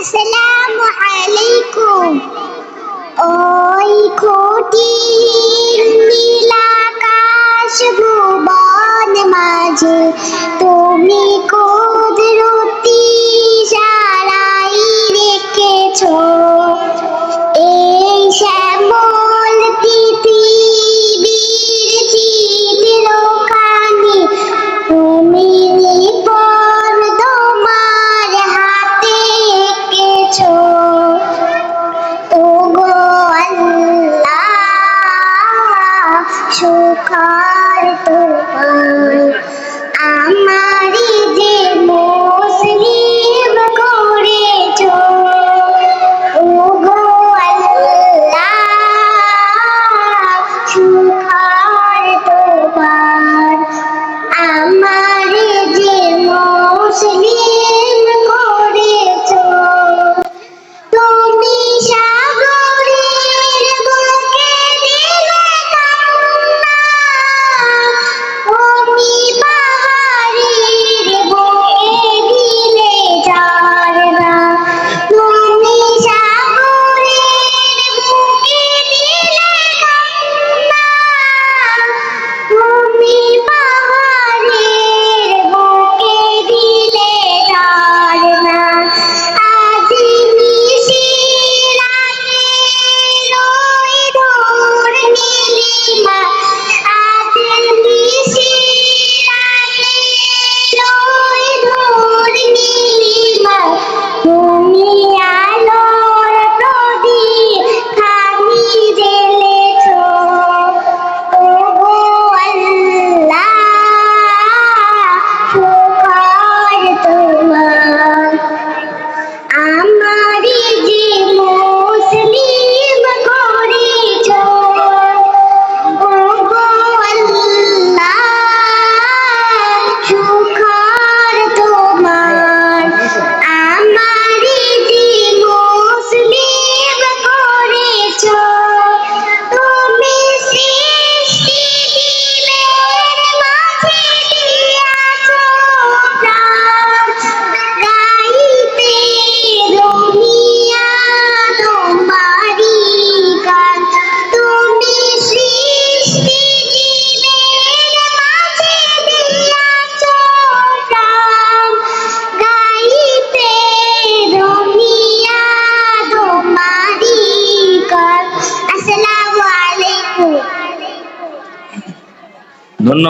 আসসালামু আলাইকুম। ওই খুঁটির নীলাকাশ ভুবন মাঝে তুমি কো पार तूफान No, no.